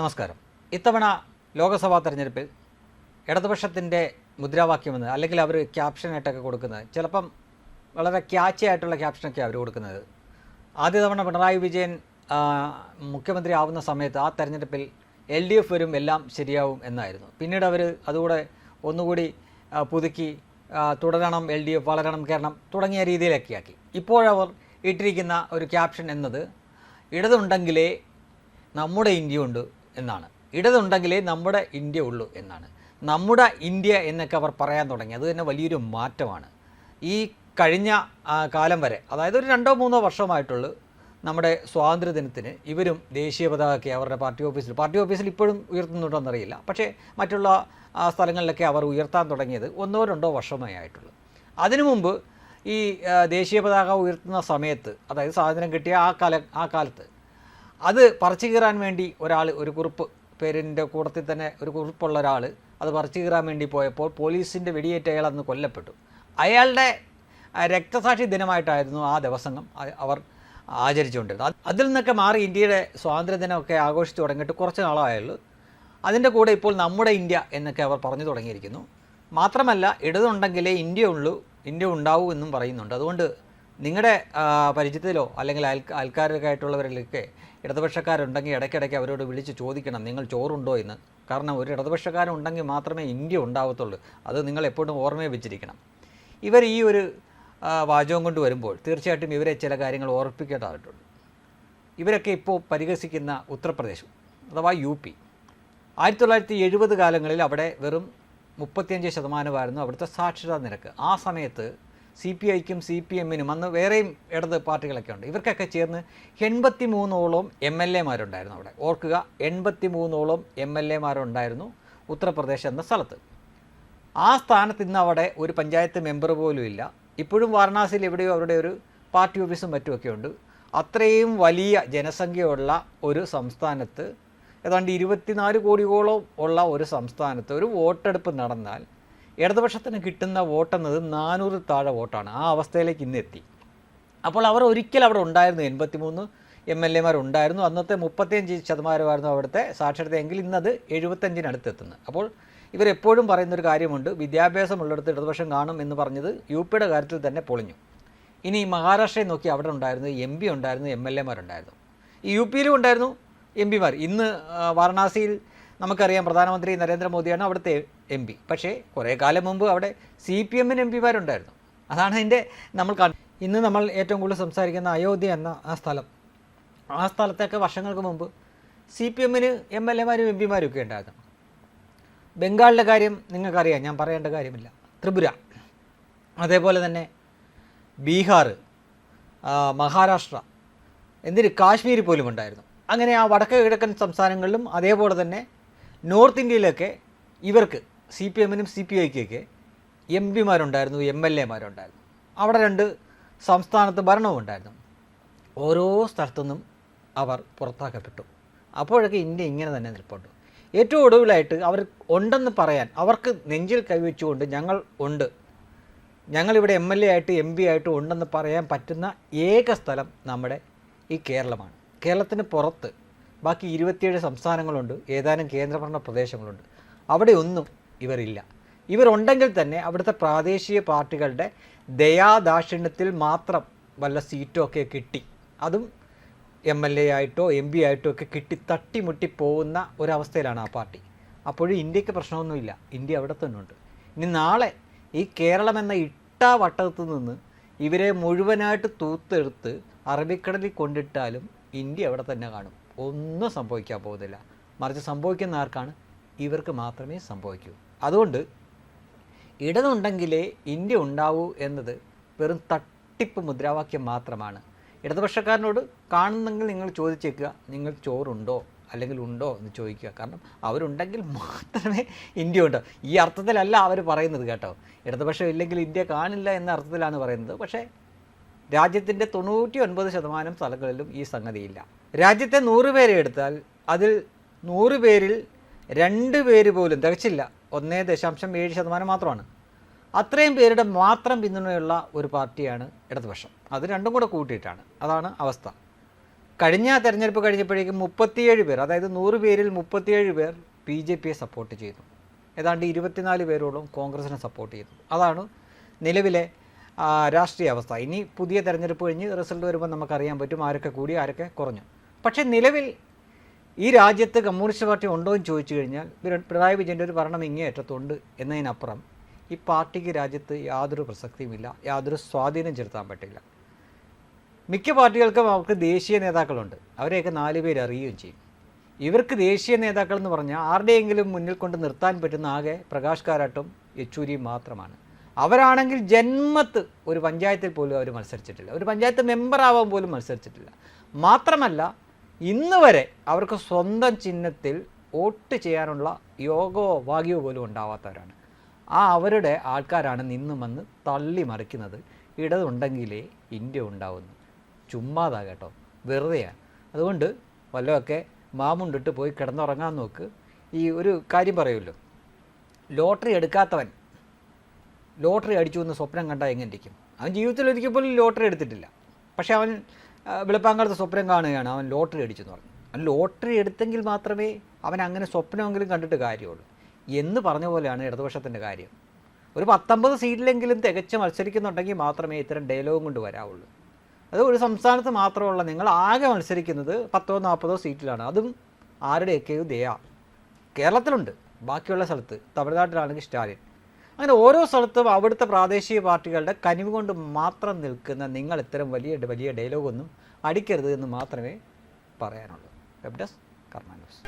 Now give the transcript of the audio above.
നമസ്കാരം. ഇത്തവണ ലോക്സഭാ തെരഞ്ഞെടുപ്പിൽ ഇടതുപക്ഷത്തിന്റെ മുദ്രാവാക്യമെന്ന് അല്ലെങ്കിൽ അവർ ക്യാപ്ഷനായിട്ടൊക്കെ കൊടുക്കുന്നത് ചിലപ്പം വളരെ ക്യാച്ചി ആയിട്ടുള്ള ക്യാപ്ഷനൊക്കെ അവർ കൊടുക്കുന്നത്. ആദ്യ തവണ പിണറായി വിജയൻ മുഖ്യമന്ത്രി ആവുന്ന സമയത്ത് ആ തെരഞ്ഞെടുപ്പിൽ എൽ ഡി എഫ് വരും എല്ലാം ശരിയാവും എന്നായിരുന്നു. പിന്നീട് അവർ അതുകൂടെ ഒന്നുകൂടി പുതുക്കി തുടരണം എൽ ഡി എഫ് വളരണം കേരളം തുടങ്ങിയ രീതിയിലൊക്കെ ആക്കി. ഇപ്പോഴവർ ഇട്ടിരിക്കുന്ന ഒരു ക്യാപ്ഷൻ എന്നത് ഇടതുണ്ടെങ്കിലേ നമ്മുടെ ഇന്ത്യ ഉണ്ട് എന്നാണ്. ഇടതുണ്ടെങ്കിലേ നമ്മുടെ ഇന്ത്യ ഉള്ളൂ എന്നാണ്. നമ്മുടെ ഇന്ത്യ എന്നൊക്കെ അവർ പറയാൻ തുടങ്ങി. അത് തന്നെ വലിയൊരു മാറ്റമാണ്. ഈ കഴിഞ്ഞ കാലം വരെ അതായത് ഒരു രണ്ടോ മൂന്നോ വർഷമായിട്ടുള്ളൂ നമ്മുടെ സ്വാതന്ത്ര്യദിനത്തിന് ഇവരും ദേശീയ പതാകയൊക്കെ അവരുടെ പാർട്ടി ഓഫീസിൽ പാർട്ടി ഓഫീസിൽ ഇപ്പോഴും ഉയർത്തുന്നുണ്ടോയെന്നറിയില്ല പക്ഷേ മറ്റുള്ള സ്ഥലങ്ങളിലൊക്കെ അവർ ഉയർത്താൻ തുടങ്ങിയത് ഒന്നോ രണ്ടോ വർഷമേ ആയിട്ടുള്ളൂ. അതിനു മുമ്പ് ഈ ദേശീയ പതാക ഉയർത്തുന്ന സമയത്ത് അതായത് സ്വാതന്ത്ര്യം കിട്ടിയ ആ കാല ആ കാലത്ത് അത് പറിച്ചു കീറാൻ വേണ്ടി ഒരാൾ ഒരു കുറിപ്പ് പേരിന്റെ കൂട്ടത്തിൽ തന്നെ ഒരു കുറിപ്പുള്ള ഒരാൾ അത് പറിച്ചു കീറാൻ വേണ്ടി പോയപ്പോൾ പോലീസിന്റെ വെടിയേറ്റ് അയാൾ അന്ന് കൊല്ലപ്പെട്ടു. അയാളുടെ രക്തസാക്ഷി ദിനമായിട്ടായിരുന്നു ആ ദിവസങ്ങൾ അവർ ആചരിച്ചുകൊണ്ടിരുന്നത്. അത് അതിൽ നിന്നൊക്കെ മാറി ഇന്ത്യയുടെ സ്വാതന്ത്ര്യദിനമൊക്കെ ആഘോഷിച്ചു തുടങ്ങിയിട്ട് കുറച്ച് നാളായുള്ളൂ. അതിന്റെ കൂടെ ഇപ്പോൾ നമ്മുടെ ഇന്ത്യ എന്നൊക്കെ അവർ പറഞ്ഞു തുടങ്ങിയിരിക്കുന്നു. മാത്രമല്ല ഇടതുണ്ടെങ്കിലേ ഇന്ത്യ ഉള്ളൂ ഇന്ത്യ ഉണ്ടാവൂ എന്നും പറയുന്നുണ്ട്. അതുകൊണ്ട് നിങ്ങളുടെ പരിചയത്തിലോ അല്ലെങ്കിൽ അയൽക്കാരൊക്കെ ആയിട്ടുള്ളവരിലൊക്കെ ഇടതുപക്ഷക്കാരുണ്ടെങ്കിൽ ഇടയ്ക്കിടയ്ക്ക് അവരോട് വിളിച്ച് ചോദിക്കണം നിങ്ങൾ ചോറുണ്ടോ എന്ന്. കാരണം ഒരു ഇടതുപക്ഷക്കാരുണ്ടെങ്കിൽ മാത്രമേ ഇന്ത്യ ഉണ്ടാവത്തുള്ളൂ. അത് നിങ്ങൾ എപ്പോഴും ഓർമ്മയെ വെച്ചിരിക്കണം. ഇവർ ഈ ഒരു വാചകം കൊണ്ട് വരുമ്പോൾ തീർച്ചയായിട്ടും ഇവരെ ചില കാര്യങ്ങൾ ഓർപ്പിക്കേണ്ടതായിട്ടുണ്ട്. ഇവരൊക്കെ ഇപ്പോൾ പരിഹസിക്കുന്ന ഉത്തർപ്രദേശ് അഥവാ യു പി. ആയിരത്തി തൊള്ളായിരത്തി എഴുപത് കാലങ്ങളിൽ അവിടെ വെറും മുപ്പത്തിയഞ്ച് ശതമാനമായിരുന്നു അവിടുത്തെ സാക്ഷരതാ നിരക്ക്. ആ സമയത്ത് സി പി ഐക്കും സി പി എമ്മിനും അന്ന് വേറെയും ഇടത് പാർട്ടികളൊക്കെ ഉണ്ട്. ഇവർക്കൊക്കെ ചേർന്ന് എൺപത്തി മൂന്നോളം എം എൽ എമാരുണ്ടായിരുന്നു അവിടെ. ഓർക്കുക എൺപത്തി മൂന്നോളം എം എൽ എമാരുണ്ടായിരുന്നു ഉത്തർപ്രദേശ് എന്ന സ്ഥലത്ത്. ആ സ്ഥാനത്ത് ഇന്ന് അവിടെ ഒരു പഞ്ചായത്ത് മെമ്പർ പോലും ഇല്ല. ഇപ്പോഴും വാരണാസിയിൽ എവിടെയോ അവരുടെ ഒരു പാർട്ടി ഓഫീസും മറ്റുമൊക്കെ ഉണ്ട്. അത്രയും വലിയ ജനസംഖ്യയുള്ള ഒരു സംസ്ഥാനത്ത് ഏതാണ്ട് ഇരുപത്തിനാല് കോടിയോളം ഉള്ള ഒരു സംസ്ഥാനത്ത് ഒരു വോട്ടെടുപ്പ് നടന്നാൽ ഇടതുപക്ഷത്തിന് കിട്ടുന്ന വോട്ടെന്നത് നാനൂറ് താഴെ വോട്ടാണ്. ആ അവസ്ഥയിലേക്ക് ഇന്ന് എത്തി. അപ്പോൾ അവർ ഒരിക്കൽ അവിടെ ഉണ്ടായിരുന്നു. എൺപത്തിമൂന്ന് എം എൽ എമാർ ഉണ്ടായിരുന്നു. അന്നത്തെ മുപ്പത്തിയഞ്ച് ശതമാനമായിരുന്നു അവിടുത്തെ സാക്ഷരതയെങ്കിൽ ഇന്നത് എഴുപത്തഞ്ചിനടുത്ത് എത്തുന്നത് അപ്പോൾ ഇവരെപ്പോഴും പറയുന്നൊരു കാര്യമുണ്ട്. വിദ്യാഭ്യാസമുള്ളിടത്ത് ഇടതുപക്ഷം കാണും എന്ന് പറഞ്ഞത് യു പിയുടെ കാര്യത്തിൽ തന്നെ പൊളിഞ്ഞു. ഇനി മഹാരാഷ്ട്രയെ നോക്കി അവിടെ ഉണ്ടായിരുന്നു എം പി ഉണ്ടായിരുന്നു എം എൽ എമാരുണ്ടായിരുന്നു ഈ യു പിയിലും ഉണ്ടായിരുന്നു എം പിമാർ ഇന്ന് വാരണാസിയിൽ നമുക്കറിയാം പ്രധാനമന്ത്രി നരേന്ദ്രമോദിയാണ് അവിടുത്തെ എം പി പക്ഷേ കുറേ കാലം മുമ്പ് അവിടെ സി പി എമ്മിന് എം പിമാരുണ്ടായിരുന്നു അതാണ് അതിന്റെ നമ്മൾ ഇന്ന് നമ്മൾ ഏറ്റവും കൂടുതൽ സംസാരിക്കുന്ന അയോധ്യ എന്ന ആ സ്ഥലം. ആ സ്ഥലത്തൊക്കെ വർഷങ്ങൾക്ക് മുമ്പ് സി പി എമ്മിന് എം എൽ എമാരും എം പിമാരും ഒക്കെ ഉണ്ടായിരുന്നു. ബംഗാളിലെ കാര്യം നിങ്ങൾക്കറിയാം. ഞാൻ പറയേണ്ട കാര്യമില്ല. ത്രിപുര. അതേപോലെ തന്നെ ബീഹാർ മഹാരാഷ്ട്ര എന്തിന്? കാശ്മീർ പോലും ഉണ്ടായിരുന്നു. അങ്ങനെ ആ വടക്ക് കിഴക്കൻ സംസ്ഥാനങ്ങളിലും അതേപോലെ തന്നെ നോർത്ത് ഇന്ത്യയിലൊക്കെ ഇവർക്ക് സി പി എമ്മിനും സി പി ഐക്കൊക്കെ എം പിമാരുണ്ടായിരുന്നു എം എൽ എമാരുണ്ടായിരുന്നു. അവിടെ രണ്ട് സംസ്ഥാനത്ത് ഭരണവും ഉണ്ടായിരുന്നു. ഓരോ സ്ഥലത്തുനിന്നും അവർ പുറത്താക്കപ്പെട്ടു. അപ്പോഴൊക്കെ ഇന്ത്യ ഇങ്ങനെ തന്നെ നിൽപ്പുണ്ട്. ഏറ്റവും ഒടുവിലായിട്ട് അവർ ഉണ്ടെന്ന് പറയാൻ അവർക്ക് നെഞ്ചിൽ കൈവച്ചുകൊണ്ട് ഞങ്ങൾ ഉണ്ട്. ഞങ്ങളിവിടെ എം എൽ എ ആയിട്ട് എം പി ആയിട്ട് ഉണ്ടെന്ന് പറയാൻ പറ്റുന്ന ഏക സ്ഥലം നമ്മുടെ ഈ കേരളമാണ്. കേരളത്തിന് പുറത്ത് ബാക്കി ഇരുപത്തിയേഴ് സംസ്ഥാനങ്ങളുണ്ട് ഏതാനും കേന്ദ്രഭരണ പ്രദേശങ്ങളുണ്ട്. അവിടെ ഒന്നും ഇവരില്ല. ഇവരുണ്ടെങ്കിൽ തന്നെ അവിടുത്തെ പ്രാദേശിക പാർട്ടികളുടെ ദയാദാക്ഷിണ്യത്തിൽ മാത്രം വല്ല സീറ്റോ ഒക്കെ കിട്ടി. അതും എം എൽ എ ആയിട്ടോ എം പി ആയിട്ടോ ഒക്കെ കിട്ടി തട്ടിമുട്ടി പോകുന്ന ഒരവസ്ഥയിലാണ് ആ പാർട്ടി. അപ്പോഴും ഇന്ത്യയ്ക്ക് പ്രശ്നമൊന്നുമില്ല. ഇന്ത്യ അവിടെ തന്നെ ഉണ്ട് ഇനി നാളെ ഈ കേരളം എന്ന ഇട്ടാവട്ടത്തു നിന്ന് ഇവരെ മുഴുവനായിട്ട് തൂത്തെടുത്ത് അറബിക്കടലിൽ കൊണ്ടിട്ടാലും ഇന്ത്യ അവിടെ തന്നെ കാണും. ഒന്നും സംഭവിക്കാൻ പോകുന്നില്ല മറിച്ച് സംഭവിക്കുന്ന ആർക്കാണ് ഇവർക്ക് മാത്രമേ സംഭവിക്കൂ. അതുകൊണ്ട് ഇടതുണ്ടെങ്കിലേ ഇന്ത്യ ഉണ്ടാവൂ എന്നത് വെറും തട്ടിപ്പ് മുദ്രാവാക്യം മാത്രമാണ്. ഇടതുപക്ഷക്കാരനോട് കാണുന്നെങ്കിൽ നിങ്ങൾ ചോദിച്ചേക്കുക നിങ്ങൾ ചോറുണ്ടോ അല്ലെങ്കിൽ ഉണ്ടോ എന്ന് ചോദിക്കുക. കാരണം അവരുണ്ടെങ്കിൽ മാത്രമേ ഇന്ത്യ ഉണ്ടോ? ഈ അർത്ഥത്തിലല്ല അവർ പറയുന്നത് കേട്ടോ. ഇടതുപക്ഷം ഇല്ലെങ്കിൽ ഇന്ത്യ കാണില്ല എന്ന അർത്ഥത്തിലാണ് പറയുന്നത്. പക്ഷേ രാജ്യത്തിന്റെ തൊണ്ണൂറ്റി ഒൻപത് ശതമാനം സ്ഥലങ്ങളിലും ഈ സംഗതിയില്ല. രാജ്യത്തെ നൂറ് പേരെ എടുത്താൽ അതിൽ നൂറ് പേരിൽ രണ്ട് പേര് പോലും തികച്ചില്ല. ഒന്നേ ദശാംശം ഏഴ് ശതമാനം മാത്രമാണ്. അത്രയും പേരുടെ മാത്രം പിന്തുണയുള്ള ഒരു പാർട്ടിയാണ് ഇടതുപക്ഷം. അത് രണ്ടും കൂടെ കൂട്ടിയിട്ടാണ്. അതാണ് അവസ്ഥ. കഴിഞ്ഞ തെരഞ്ഞെടുപ്പ് കഴിഞ്ഞപ്പോഴേക്കും മുപ്പത്തിയേഴ് പേർ അതായത് നൂറ് പേരിൽ മുപ്പത്തിയേഴ് പേർ ബി ജെ പിയെ സപ്പോർട്ട് ചെയ്തു. ഏതാണ്ട് ഇരുപത്തിനാല് പേരോളം കോൺഗ്രസിനെ സപ്പോർട്ട് ചെയ്തു. അതാണ് നിലവിലെ രാഷ്ട്രീയ അവസ്ഥ. ഇനി പുതിയ തെരഞ്ഞെടുപ്പ് കഴിഞ്ഞ് റിസൾട്ട് വരുമ്പോൾ നമുക്കറിയാൻ പറ്റും ആരൊക്കെ കൂടി ആരൊക്കെ കുറഞ്ഞു. പക്ഷേ നിലവിൽ ഈ രാജ്യത്ത് കമ്മ്യൂണിസ്റ്റ് പാർട്ടി ഉണ്ടോ എന്ന് ചോദിച്ചു കഴിഞ്ഞാൽ പിണറായി വിജയന്റെ ഒരു ഭരണം ഇങ്ങേയറ്റത്തുണ്ട് എന്നതിനപ്പുറം ഈ പാർട്ടിക്ക് രാജ്യത്ത് യാതൊരു പ്രസക്തിയുമില്ല യാതൊരു സ്വാധീനം ചെലുത്താൻ പറ്റില്ല. മിക്ക പാർട്ടികൾക്കും അവർക്ക് ദേശീയ നേതാക്കളുണ്ട് അവരെയൊക്കെ നാല് പേര് അറിയുകയും ചെയ്യും. ഇവർക്ക് ദേശീയ നേതാക്കൾ എന്ന് പറഞ്ഞാൽ ആരുടെയെങ്കിലും മുന്നിൽ കൊണ്ട് നിർത്താൻ പറ്റുന്ന ആകെ പ്രകാശ് കാരാട്ടും യെച്ചൂരിയും മാത്രമാണ്. അവരാണെങ്കിൽ ജന്മത്ത് ഒരു പഞ്ചായത്തിൽ പോലും അവർ മത്സരിച്ചിട്ടില്ല ഒരു പഞ്ചായത്ത് മെമ്പറാവാൻ പോലും മത്സരിച്ചിട്ടില്ല. മാത്രമല്ല ഇന്ന് വരെ അവർക്ക് സ്വന്തം ചിഹ്നത്തിൽ വോട്ട് ചെയ്യാനുള്ള യോഗവോ ഭാഗ്യമോ പോലും ഉണ്ടാവാത്തവരാണ്. ആ അവരുടെ ആൾക്കാരാണ് നിന്നും വന്ന് തള്ളി മറിക്കുന്നത് ഇടതുണ്ടെങ്കിലേ ഇന്ത്യ ഉണ്ടാവുന്നു. ചുമ്മാതാ കേട്ടോ. വെറുതെയാണ് അതുകൊണ്ട് വല്ലതൊക്കെ മാമുണ്ടിട്ട് പോയി കിടന്നുറങ്ങാൻ നോക്ക്. ഈ ഒരു കാര്യം പറയുമല്ലോ. ലോട്ടറി എടുക്കാത്തവൻ ലോട്ടറി അടിച്ചു എന്ന് സ്വപ്നം കണ്ടാൽ എങ്ങനെ ഇരിക്കും? അവൻ ജീവിതത്തിൽ ഒരിക്കൽ പോലും ലോട്ടറി എടുത്തിട്ടില്ല. പക്ഷേ അവൻ വെളുപ്പാങ്കാലത്ത് സ്വപ്നം കാണുകയാണ്. അവൻ ലോട്ടറി അടിച്ചെന്ന് പറഞ്ഞു. അവൻ ലോട്ടറി എടുത്തെങ്കിൽ മാത്രമേ അവൻ അങ്ങനെ സ്വപ്നമെങ്കിലും കണ്ടിട്ട് കാര്യമുള്ളൂ. എന്ന് പറഞ്ഞ പോലെയാണ് ഇടതുപക്ഷത്തിന്റെ കാര്യം. ഒരു പത്തൊമ്പത് സീറ്റിലെങ്കിലും തികച്ച് മത്സരിക്കുന്നുണ്ടെങ്കിൽ മാത്രമേ ഇത്തരം ഡയലോഗും കൊണ്ട് വരാവുള്ളൂ. അത് ഒരു സംസ്ഥാനത്ത് മാത്രമുള്ള നിങ്ങൾ ആകെ മത്സരിക്കുന്നത് പത്തോ നാൽപ്പതോ സീറ്റിലാണ്. അതും ആരുടെയൊക്കെയോ ദയ. കേരളത്തിലുണ്ട്. ബാക്കിയുള്ള സ്ഥലത്ത്. തമിഴ്നാട്ടിലാണെങ്കിൽ സ്റ്റാലിൻ. അങ്ങനെ ഓരോ സ്ഥലത്തും അവിടുത്തെ പ്രാദേശിക പാർട്ടികളുടെ കനിവ് കൊണ്ട് മാത്രം നിൽക്കുന്ന നിങ്ങൾ ഇത്തരം വലിയ വലിയ ഡയലോഗൊന്നും അടിക്കരുത് എന്ന് മാത്രമേ പറയാനുള്ളൂ. Web desk കർമാനോസ്